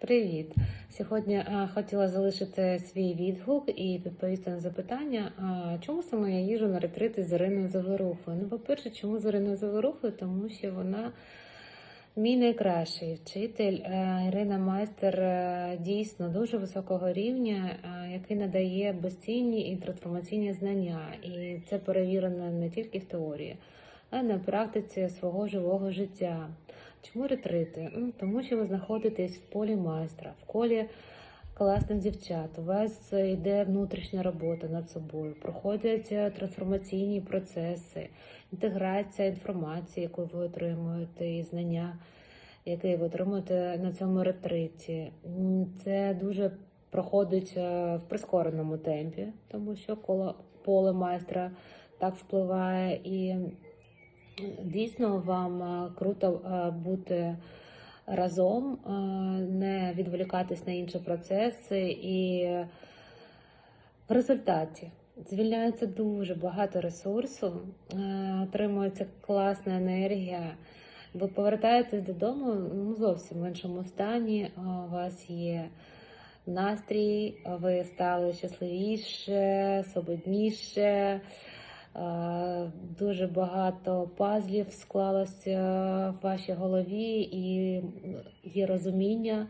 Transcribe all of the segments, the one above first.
Привіт! Сьогодні а, хотіла залишити свій відгук і відповісти на запитання, а, чому саме я їжу на ретрити з Іриною Заворухою. Ну, по-перше, чому з Іриною Заворухою? Тому що вона мій найкращий вчитель. Е, Ірина майстер е, дійсно дуже високого рівня, е, який надає безцінні і трансформаційні знання. І це перевірено не тільки в теорії, а на практиці свого живого життя. Чому ретрити? Тому що ви знаходитесь в полі майстра, в колі класних дівчат. У вас йде внутрішня робота над собою, проходять е, трансформаційні процеси, інтеграція інформації, яку ви отримуєте, і знання, які ви отримуєте на цьому ретриті. Це дуже проходить е, в прискореному темпі, тому що коло поле майстра так впливає і. Дійсно, вам е, круто е, бути разом, е, не відволікатись на інші процеси, і в результаті звільняється дуже багато ресурсу, отримується класна енергія. Ви повертаєтесь додому ну, зовсім в іншому стані. У вас є настрій, ви стали щасливіше, свободніше. Е, Дуже багато пазлів склалося в вашій голові, і є розуміння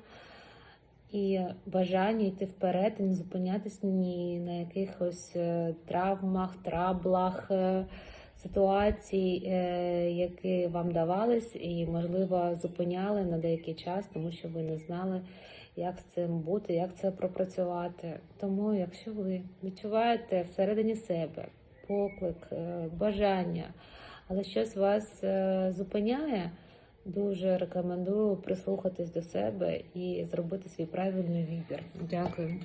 і бажання йти вперед і не зупинятись ні на якихось е, травмах, траблах, е, ситуацій, які вам давались, і, можливо, зупиняли на деякий час, тому що ви не знали, як з цим бути, як це пропрацювати. Тому, якщо ви відчуваєте всередині себе поклик, е, бажання, але щось вас е, зупиняє, дуже рекомендую прислухатись до себе і зробити свій правильний вибір. Дякую.